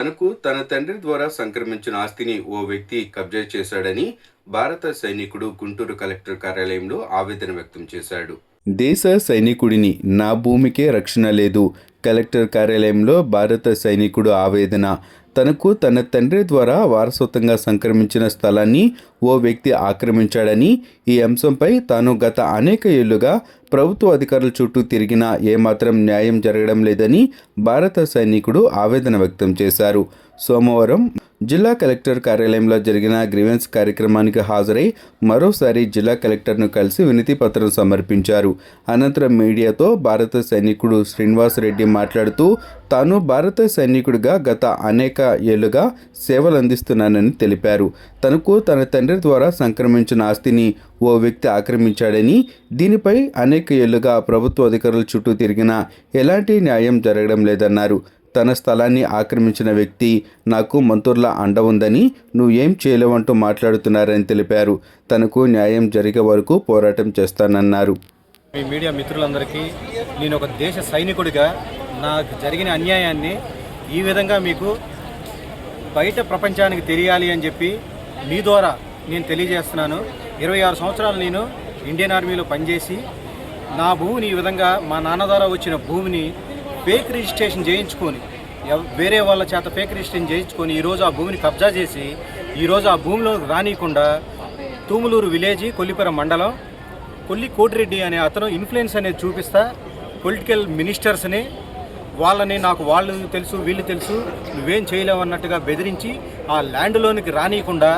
తనకు తన తండ్రి ద్వారా సంక్రమించిన ఆస్తిని ఓ వ్యక్తి కబ్జా చేశాడని భారత సైనికుడు గుంటూరు కలెక్టర్ కార్యాలయంలో ఆవేదన వ్యక్తం చేశాడు. దేశ సైనికుడిని నా భూమికే రక్షణ లేదు. కలెక్టర్ కార్యాలయంలో భారత సైనికుడు ఆవేదన. తనకు తన తండ్రి ద్వారా వారసత్వంగా సంక్రమించిన స్థలాన్ని ఓ వ్యక్తి ఆక్రమించాడని ఈ అంశంపై తాను గత అనేక ఏళ్ళుగా ప్రభుత్వ అధికారుల చుట్టూ తిరిగినా ఏమాత్రం న్యాయం జరగడం లేదని భారత సైనికుడు ఆవేదన వ్యక్తం చేశారు. సోమవారం జిల్లా కలెక్టర్ కార్యాలయంలో జరిగిన గ్రీవెన్స్ కార్యక్రమానికి హాజరై మరోసారి జిల్లా కలెక్టర్ను కలిసి వినతి పత్రం సమర్పించారు. అనంతరం మీడియాతో భారత సైనికుడు శ్రీనివాస్ రెడ్డి మాట్లాడుతూ తాను భారత సైనికుడిగా గత అనేక ఏళ్ళుగా సేవలు అందిస్తున్నానని తెలిపారు. తనకు తన తండ్రి ద్వారా సంక్రమించిన ఆస్తిని ఓ వ్యక్తి ఆక్రమించాడని దీనిపై అనేక ఏళ్ళుగా ప్రభుత్వ అధికారుల చుట్టూ తిరిగినా ఎలాంటి న్యాయం జరగడం లేదన్నారు. తన స్థలాన్ని ఆక్రమించిన వ్యక్తి నాకు మంతుర్ల అండ ఉందని నువ్వు ఏం చేయలేవంటూ మాట్లాడుతున్నారని తెలిపారు. తనకు న్యాయం జరిగే వరకు పోరాటం చేస్తానన్నారు. మీ మీడియా మిత్రులందరికీ నేను ఒక దేశ సైనికుడిగా నాకు జరిగిన అన్యాయాన్ని ఈ విధంగా మీకు బయట ప్రపంచానికి తెలియాలి అని చెప్పి మీ ద్వారా నేను తెలియజేస్తున్నాను. ఇరవై ఆరు సంవత్సరాలు నేను ఇండియన్ ఆర్మీలో పనిచేసి నా భూమిని ఈ విధంగా మా నాన్న ద్వారా వచ్చిన భూమిని ఫేక్ రిజిస్ట్రేషన్ చేయించుకొని వేరే వాళ్ళ చేత ఫేక్ రిజిస్ట్రేషన్ చేయించుకొని ఈరోజు ఆ భూమిని కబ్జా చేసి ఈరోజు ఆ భూమిలో రానియకుండా తూములూరు విలేజ్ కొల్లిపురం మండలం కొల్లి కోటిరెడ్డి అనే అతను ఇన్ఫ్లుయెన్స్ అనేది చూపిస్తా పొలిటికల్ మినిస్టర్స్ని వాళ్ళని నాకు వాళ్ళు తెలుసు వీళ్ళు తెలుసు నువ్వేం చేయలేవు అన్నట్టుగా బెదిరించి ఆ ల్యాండ్లోనికి రానియకుండా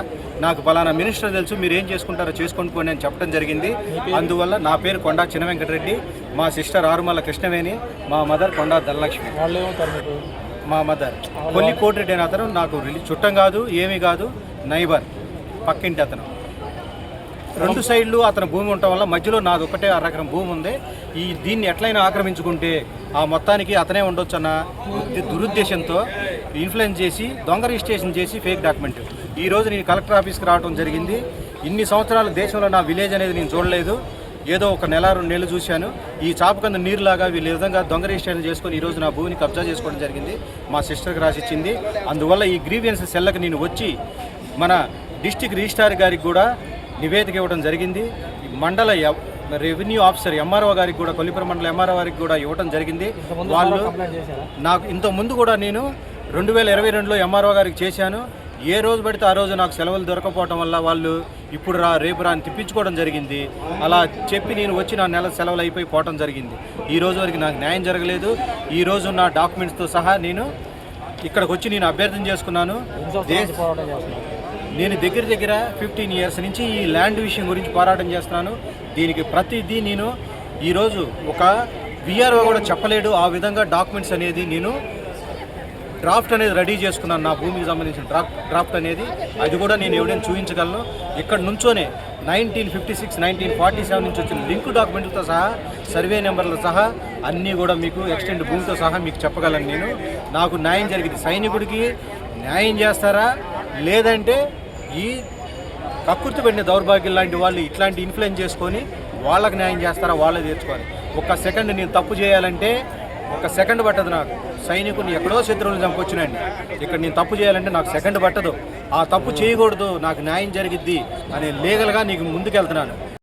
నాకు పలానా మినిస్టర్ తెలుసు మీరు ఏం చేసుకుంటారో చేసుకొని పోని అని చెప్పడం జరిగింది. అందువల్ల నా పేరు కొండా చిన్న వెంకటరెడ్డి మా సిస్టర్ ఆరుమల్ల కృష్ణవేణి మా మదర్ కొండా ధనలక్ష్మి. మా మదర్. కొల్లి కోటిరెడ్డి అనే అతను నాకు చుట్టం కాదు ఏమీ కాదు నైబర్ పక్కింటి అతను. రెండు సైడ్లు అతని భూమి ఉండటం వల్ల మధ్యలో నాది ఒకటే అరకరం భూమి ఉంది. ఈ దీన్ని ఎట్లయినా ఆక్రమించుకుంటే ఆ మొత్తానికి అతనే ఉండొచ్చు అన్న దురుద్దేశంతో ఇన్ఫ్లుయెన్స్ చేసి దొంగ రిజిస్ట్రేషన్ చేసి ఫేక్ డాక్యుమెంట్ ఈ రోజు నేను కలెక్టర్ ఆఫీస్కి రావడం జరిగింది. ఇన్ని సంవత్సరాలు దేశంలో నా విలేజ్ అనేది నేను చూడలేదు. ఏదో ఒక నెల రెండు నెలలు చూశాను. ఈ చాప కింద నీరులాగా వీళ్ళు విధంగా దొంగ రిజిస్ట్రేషన్ చేసుకొని ఈరోజు నా భూమిని కబ్జా చేసుకోవడం జరిగింది. మా సిస్టర్కి రాసిచ్చింది. అందువల్ల ఈ గ్రీవియన్స్ సెల్లకు నేను వచ్చి మన డిస్టిక్ రిజిస్ట్రార్ గారికి కూడా నివేదిక ఇవ్వడం జరిగింది. మండల రెవెన్యూ ఆఫీసర్ ఎంఆర్ఓ గారికి కూడా కొల్లిపురం మండల ఎంఆర్ఓ గారికి కూడా ఇవ్వడం జరిగింది. వాళ్ళు నాకు ఇంత ముందు కూడా నేను రెండు వేల ఇరవై రెండులో ఎంఆర్ఓ గారికి చేశాను. ఏ రోజు పడితే ఆ రోజు నాకు సెలవులు దొరకపోవటం వల్ల వాళ్ళు ఇప్పుడు రా రేపు రా అని తిప్పించుకోవడం జరిగింది. అలా చెప్పి నేను వచ్చి నా నెల సెలవులు అయిపోయి పోవటం జరిగింది. ఈ రోజు వరకు నాకు న్యాయం జరగలేదు. ఈ రోజు నా డాక్యుమెంట్స్తో సహా నేను ఇక్కడికి వచ్చి నేను అభ్యర్థన చేసుకున్నాను. నేను దగ్గర దగ్గర ఫిఫ్టీన్ ఇయర్స్ నుంచి ఈ ల్యాండ్ విషయం గురించి పోరాటం చేస్తున్నాను. దీనికి ప్రతిదీ నేను ఈరోజు ఒక విఆర్ఓ కూడా చెప్పలేడు. ఆ విధంగా డాక్యుమెంట్స్ అనేది నేను డ్రాఫ్ట్ అనేది రెడీ చేసుకున్నాను. నా భూమికి సంబంధించిన డ్రాఫ్ట్ డ్రాఫ్ట్ అనేది. అది కూడా నేను ఎవడైనా చూపించగలను. ఇక్కడ నుంచోనే nineteen fifty six nineteen forty seven నుంచి వచ్చిన లింక్ డాక్యుమెంట్లతో సహా సర్వే నెంబర్లతో సహా అన్నీ కూడా మీకు ఎక్స్టెండ్ భూమితో సహా మీకు చెప్పగలను నేను. నాకు న్యాయం జరిగింది. సైనికుడికి న్యాయం చేస్తారా? లేదంటే ఈ కక్కుర్తి దౌర్భాగ్యం లాంటి వాళ్ళు ఇట్లాంటి ఇన్ఫ్లుయెన్స్ చేసుకొని వాళ్ళకి న్యాయం చేస్తారా వాళ్ళే తీర్చుకోవాలి. ఒక్క సెకండ్ నేను తప్పు చేయాలంటే ఒక సెకండ్ పట్టదు నాకు. సైనికుని ఎక్కడో శత్రువులు చంపొచ్చునండి. ఇక్కడ నేను తప్పు చేయాలంటే నాకు సెకండ్ పట్టదు. ఆ తప్పు చేయకూడదు నాకు న్యాయం జరిగిద్ది అనే లీగల్గా నీకు ముందుకెళ్తున్నాను.